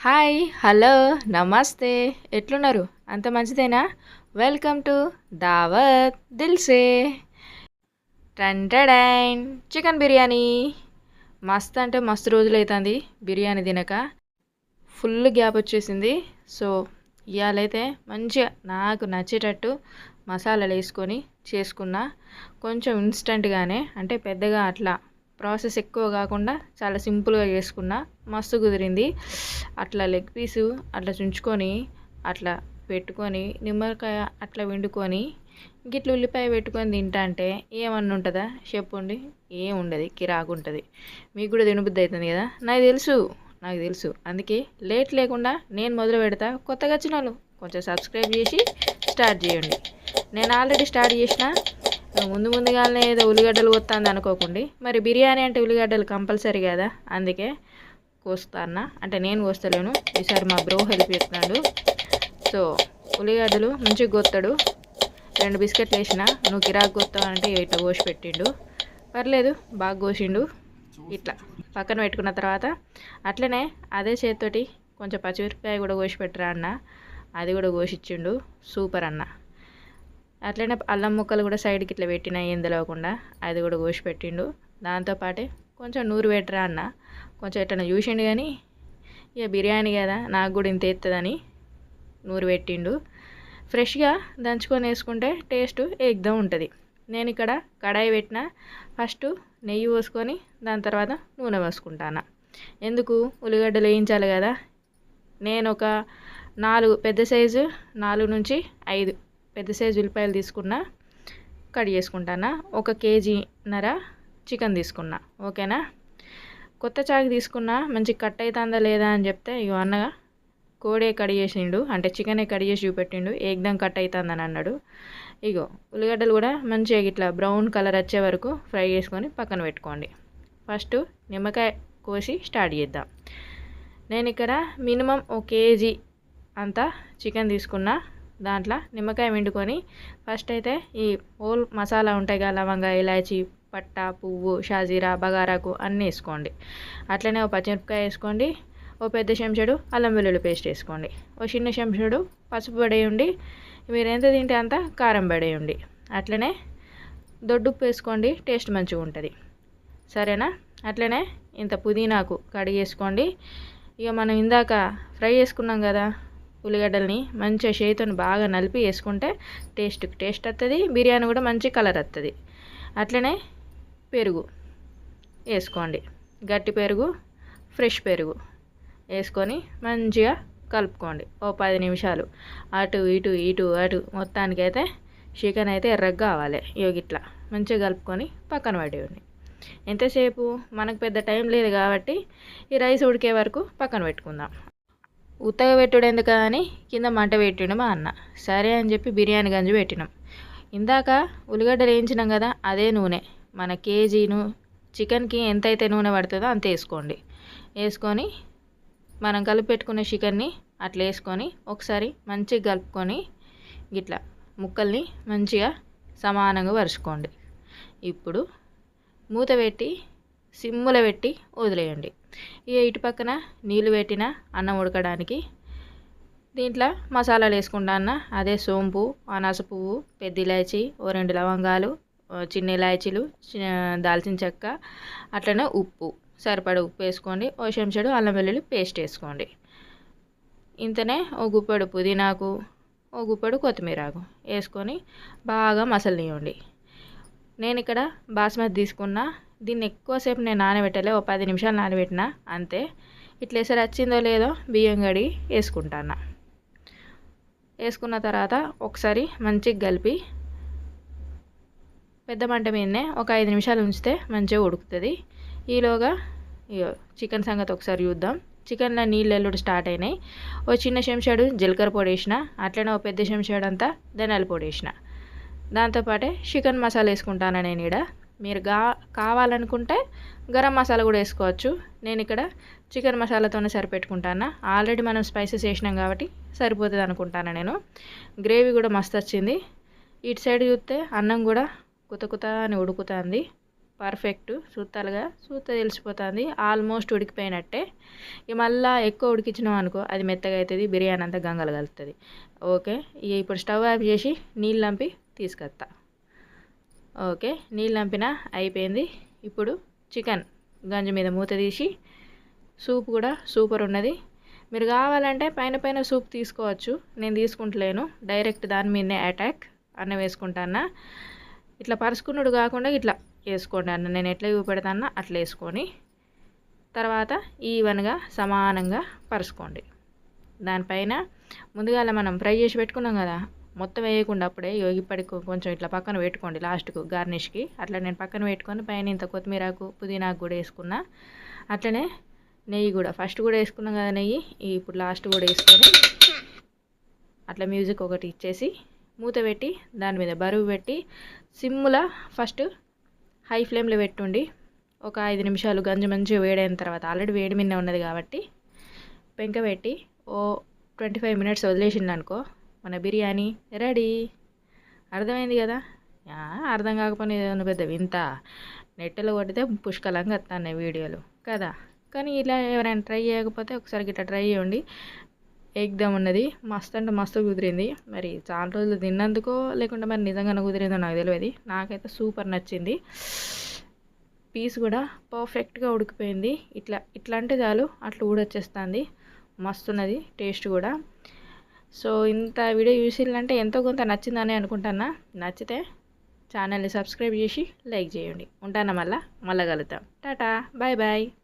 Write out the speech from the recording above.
Hi hello నమస్తే. ఎట్లున్నారు? అంత మంచిదేనా? Welcome to Dawat Dilse. టంటడైన్ chicken biryani. మస్త్ అంటే మస్తు రోజులు అవుతుంది బిర్యానీ తినక. ఫుల్ గ్యాప్ వచ్చేసింది. సో ఇవాళైతే మంచిగా నాకు నచ్చేటట్టు మసాలాలు వేసుకొని చేసుకున్నా. కొంచెం ఇన్స్టెంట్గానే అంటే పెద్దగా అట్లా ప్రాసెస్ ఎక్కువ కాకుండా చాలా సింపుల్గా చేసుకున్నా. మస్తు కుదిరింది. అట్లా లెగ్ పీసు అట్లా చుంచుకొని అట్లా పెట్టుకొని నిమ్మకాయ అట్లా వండుకొని గిట్ల ఉల్లిపాయ పెట్టుకొని తింటా అంటే ఏమన్నా ఉంటుందా? చెప్పండి. ఏం ఉండదు. కిరాకు ఉంటుంది. మీకు కూడా తినబుద్ధి అవుతుంది కదా? నాకు తెలుసు. నాకు తెలుసు. అందుకే లేట్ లేకుండా నేను మొదలు పెడతా. కొత్తగా వచ్చిన వాళ్ళు కొంచెం సబ్స్క్రైబ్ చేసి స్టార్ట్ చేయండి. నేను ఆల్రెడీ స్టార్ట్ చేసిన ముందు ముందుగానే ఏదో ఉల్లిగడ్డలు కొత్తాంది అనుకోకండి. మరి బిర్యానీ అంటే ఉల్లిగడ్డలు కంపల్సరీ కదా? అందుకే కోస్తానా అంటే నేను కోస్తలేను. ఈసారి మా బ్రో హెల్ప్ చేస్తున్నాడు. సో ఉల్లిగడ్డలు మంచిగా కొత్తాడు. రెండు బిస్కెట్లు వేసిన నువ్వు కిరాకు కొత్తావు అంటే ఇట్లా కోసి పెట్టిండు. పర్లేదు బాగా కోసిండు. ఇట్లా పక్కన పెట్టుకున్న తర్వాత అట్లనే అదే చేతితోటి కొంచెం పచ్చిమిరపకాయ కూడా కోసి పెట్టరా అన్న? అది కూడా కోసిచ్చిండు సూపర్ అన్న. అట్లనే అల్లం ముక్కలు కూడా సైడ్కి ఇట్లా పెట్టిన ఏం తెలియకుండా అది కూడా కోసి పెట్టిండు. దాంతోపాటే కొంచెం నూరు పెట్టరా అన్న. కొంచెం ఎట్లా చూసిండు కానీ ఇక బిర్యానీ కదా నాకు కూడా ఇంత ఎత్తదని నూరు పెట్టిండు. ఫ్రెష్గా దంచుకొని వేసుకుంటే టేస్ట్ ఎగ్దం ఉంటుంది. నేను ఇక్కడ కడాయి పెట్టిన ఫస్ట్ నెయ్యి పోసుకొని దాని తర్వాత నూనె పోసుకుంటాను ఎందుకు? ఉల్లిగడ్డలు వేయించాలి కదా. నేను ఒక నాలుగు పెద్ద సైజు నాలుగు నుంచి ఐదు పెద్ద సైజు ఉల్లిపాయలు తీసుకున్నా కట్ చేసుకుంటానా. ఒక కేజీన్నర చికెన్ తీసుకున్నా. ఓకేనా? కొత్త చాకు తీసుకున్నా మంచి కట్ అవుతుందా లేదా అని చెప్తే ఇగో అన్నగా కోడే కడి చేసిండు. అంటే చికెనే కడి చేసి చూపెట్టిండు. ఏకదం కట్ అవుతుందని అన్నాడు. ఇగో ఉల్లిగడ్డలు కూడా మంచిగా ఇట్లా బ్రౌన్ కలర్ వచ్చే వరకు ఫ్రై చేసుకొని పక్కన పెట్టుకోండి. ఫస్ట్ నిమ్మకాయ కోసి స్టార్ట్ చేద్దాం. నేను ఇక్కడ మినిమం ఒక కేజీ అంతా చికెన్ తీసుకున్నా. దాంట్లో నిమ్మకాయ పిండుకొని ఫస్ట్ అయితే ఈ హోల్ మసాలా ఉంటాయి కదా లవంగ ఇలాచి పట్ట పువ్వు షాజీరా బగారాకు అన్నీ వేసుకోండి. అట్లనే ఒక పచ్చిమిరపకాయ వేసుకోండి ఓ పెద్ద చెంచాడు అల్లం వెల్లుల్లి పేస్ట్ వేసుకోండి. ఓ చిన్న చెంచాడు పసుపు పడేయండి మీరు ఎంత తింటే అంత కారం పడేయండి అట్లనే దొడ్డుప్పు వేసుకోండి టేస్ట్ మంచిగా ఉంటుంది. సరేనా? అట్లనే ఇంత పుదీనాకు కడిగేసుకోండి. ఇక మనం ఇందాక ఫ్రై చేసుకున్నాం కదా ఉల్లిగడ్డల్ని మంచిగా చేతితో బాగా నలిపి వేసుకుంటే టేస్ట్ టేస్ట్ వస్తుంది బిర్యానీ కూడా మంచి కలర్ వస్తుంది అట్లనే పెరుగు వేసుకోండి. గట్టి పెరుగు ఫ్రెష్ పెరుగు వేసుకొని మంచిగా కలుపుకోండి. ఓ పది నిమిషాలు అటు ఇటు ఇటు అటు మొత్తానికైతే చికెన్ అయితే ఎర్రగా కావాలి. యోగిట్లా మంచిగా కలుపుకొని పక్కన పడేయండి ఎంతసేపు? మనకు పెద్ద టైం లేదు కాబట్టి ఈ రైస్ ఉడికే వరకు పక్కన పెట్టుకుందాం. ఉత్తగా పెట్టుడు ఎందుకు అని కింద మంట పెట్టిండు మా అన్న. సరే అని చెప్పి బిర్యానీ గంజు పెట్టినాం. ఇందాక ఉల్లిగడ్డలు వేయించినాం కదా అదే నూనె. మన కేజీను చికెన్కి ఎంతైతే నూనె పడుతుందో అంత వేసుకోండి. వేసుకొని మనం కలిపి పెట్టుకున్న చికెన్ని అట్లా వేసుకొని ఒకసారి మంచిగా కలుపుకొని ఇట్లా ముక్కల్ని మంచిగా సమానంగా పరుచుకోండి ఇప్పుడు మూత పెట్టి సిమ్ములో పెట్టి వదిలేయండి. ఇక ఇటు పక్కన నీళ్ళు పెట్టిన అన్నం ఉడకడానికి దీంట్లో మసాలాలు వేసుకుంటాను అదే సోంపు అనాస పువ్వు పెద్ద ఇలాచి ఓ రెండు లవంగాలు చిన్న ఇలాచీలు దాల్చిన చెక్క అట్లనే ఉప్పు సరిపడ ఉప్పు వేసుకోండి. ఓ చెంచాడు అల్లం వెల్లుల్లి పేస్ట్ వేసుకోండి. ఇంతనే ఓ గుప్పెడు పుదీనాకు ఓ గుప్పెడు కొత్తిమీరాకు వేసుకొని బాగా మసలనివ్వండి నేను ఇక్కడ బాస్మతి తీసుకున్నా దీన్ని ఎక్కువసేపు నేను నానబెట్టలే ఓ పది నిమిషాలు నానబెట్టిన అంతే. ఇట్లా సరి వచ్చిందో లేదో బియ్యం గడి వేసుకుంటాను వేసుకున్న తర్వాత ఒకసారి మంచిగా కలిపి పెద్ద మంట మీదనే ఒక ఐదు నిమిషాలు ఉంచితే మంచిగా ఉడుకుతుంది. ఈలోగా ఇగో చికెన్ సంగతి ఒకసారి చూద్దాం. చికెన్లో నీళ్ళు ఎల్లుడు స్టార్ట్ అయినాయి. ఓ చిన్న చెంచాడు జీలకర్ర పొడి వేసిన అట్లనే ఓ పెద్ద చెంచాడు అంతా ధనియాల పొడి వేసిన. దాంతోపాటే చికెన్ మసాలా వేసుకుంటాను నేను ఇక్కడ మీరు గా కావాలనుకుంటే గరం మసాలా కూడా వేసుకోవచ్చు. నేను ఇక్కడ చికెన్ మసాలాతోనే సరిపెట్టుకుంటాను. ఆల్రెడీ మనం స్పైసెస్ వేసినాం కాబట్టి సరిపోతుంది అనుకుంటాను నేను. గ్రేవీ కూడా మస్తు వచ్చింది. ఇటు సైడ్ చూస్తే అన్నం కూడా కుత కుత అని ఉడుకుతుంది. పర్ఫెక్ట్. సూతాలుగా చూస్తే తెలిసిపోతుంది. ఆల్మోస్ట్ ఉడికిపోయినట్టే. ఇక మళ్ళీ ఎక్కువ ఉడికించినాం అనుకో అది మెత్తగా అవుతుంది బిర్యానీ అంతా గంగలు కలుగుతుంది ఓకే. ఇక ఇప్పుడు స్టవ్ ఆఫ్ చేసి నీళ్ళు నంపి తీసుకొస్తా ఓకే నీళ్ళు నంపిన అయిపోయింది. ఇప్పుడు చికెన్ గంజి మీద మూత తీసి సూప్ కూడా సూపర్ ఉన్నది. మీరు కావాలంటే పైన పైన సూప్ తీసుకోవచ్చు. నేను తీసుకుంటలేను. డైరెక్ట్ దాని మీదనే అటాక్ అన్న వేసుకుంటానా ఇట్లా పరుచుకున్నాడు కాకుండా ఇట్లా వేసుకోండి అన్న. నేను ఎట్లా చూపెడతానా అట్లా వేసుకొని తర్వాత ఈవెన్గా సమానంగా పరుచుకోండి. దానిపైన ముందుగా మనం ఫ్రై చేసి పెట్టుకున్నాం కదా మొత్తం వేయకుండా అప్పుడే ఇప్పటికి కొంచెం ఇట్లా పక్కన పెట్టుకోండి లాస్ట్కు గార్నిష్కి. అట్లా నేను పక్కన పెట్టుకొని పైన ఇంత కొత్తిమీరకు పుదీనాకు కూడా వేసుకున్నా. అట్లనే నెయ్యి కూడా ఫస్ట్ కూడా వేసుకున్నాం కదా నెయ్యి ఇప్పుడు లాస్ట్ కూడా వేసుకొని అట్లా మ్యూజిక్ ఒకటి ఇచ్చేసి మూత పెట్టి దాని మీద బరువు పెట్టి సిమ్ములా ఫస్ట్ హై ఫ్లేమ్లో పెట్టుండి ఒక ఐదు నిమిషాలు గంజి మంచిగా వేడైన తర్వాత ఆల్రెడీ వేడి మీద ఉన్నది కాబట్టి పెంక పెట్టి ఓ ట్వంటీ ఫైవ్ మినిట్స్ వదిలేసిండు అనుకో మన బిర్యానీ. రెడీ? అర్థమైంది కదా? అర్థం కాకపోయినా ఏదైనా పెద్ద వింత. నెట్టెలో కొడితే పుష్కలంగా వస్తాయి వీడియోలు. కదా? కానీ ఇలా ఎవరైనా ట్రై చేయకపోతే ఒకసారి ఇట్లా ట్రై చేయండి. ఎగ్దాం ఉన్నది. మస్తు అంటే మస్తు కుదిరింది. మరి చాలా రోజులు తిన్నందుకో లేకుంటే మరి నిజంగానే కుదిరిందో నాకు తెలియదు. నాకైతే సూపర్ నచ్చింది. పీస్ కూడా పర్ఫెక్ట్గా ఉడికిపోయింది. ఇట్లా ఇట్లా అంటే చాలు అట్లా ఊడొచ్చేస్తుంది. మస్తున్నది టేస్ట్ కూడా. సో ఇంత వీడియో చూసిందంటే ఎంతో కొంత నచ్చిందని అనుకుంటానా? నచ్చితే ఛానల్ని సబ్స్క్రైబ్ చేసి లైక్ చేయండి. ఉంటానా మళ్ళీ? మళ్ళీ కలుద్దాం. టాటా. Bye bye.